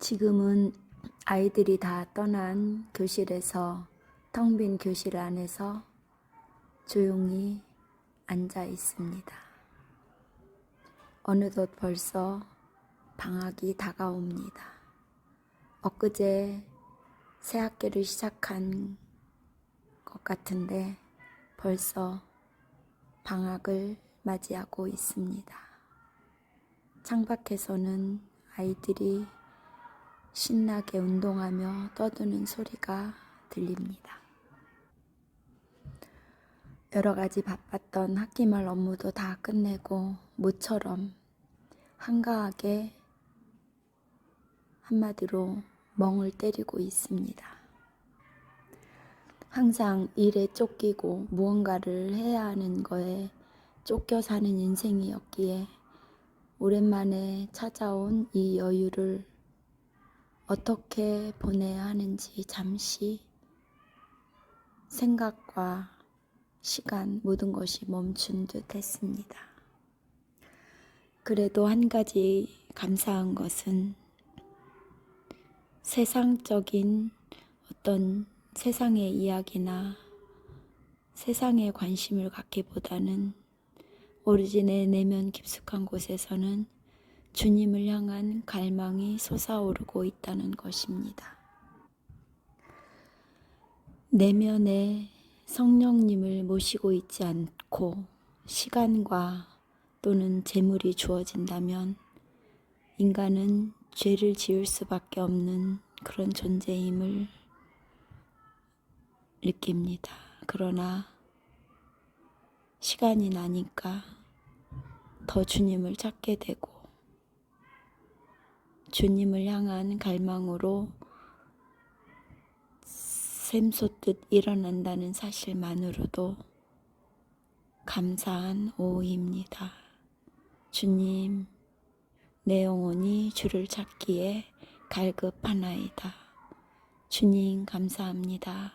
지금은 아이들이 다 떠난 교실에서 텅 빈 교실 안에서 조용히 앉아 있습니다. 어느덧 벌써 방학이 다가옵니다. 엊그제 새 학기를 시작한 것 같은데 벌써 방학을 맞이하고 있습니다. 창밖에서는 아이들이 신나게 운동하며 떠드는 소리가 들립니다. 여러 가지 바빴던 학기말 업무도 다 끝내고 모처럼 한가하게 한마디로 멍을 때리고 있습니다. 항상 일에 쫓기고 무언가를 해야 하는 거에 쫓겨 사는 인생이었기에 오랜만에 찾아온 이 여유를 어떻게 보내야 하는지 잠시 생각과 시간 모든 것이 멈춘 듯 했습니다. 그래도 한 가지 감사한 것은 세상적인 어떤 세상의 이야기나 세상에 관심을 갖기보다는 내 내면 깊숙한 곳에서는 주님을 향한 갈망이 솟아오르고 있다는 것입니다. 내면에 성령님을 모시고 있지 않고 시간과 또는 재물이 주어진다면 인간은 죄를 지을 수밖에 없는 그런 존재임을 느낍니다. 그러나 시간이 나니까 더 주님을 찾게 되고 주님을 향한 갈망으로 샘솟듯 일어난다는 사실만으로도 감사한 오후입니다. 주님, 내 영혼이 주를 찾기에 갈급하나이다. 주님, 감사합니다.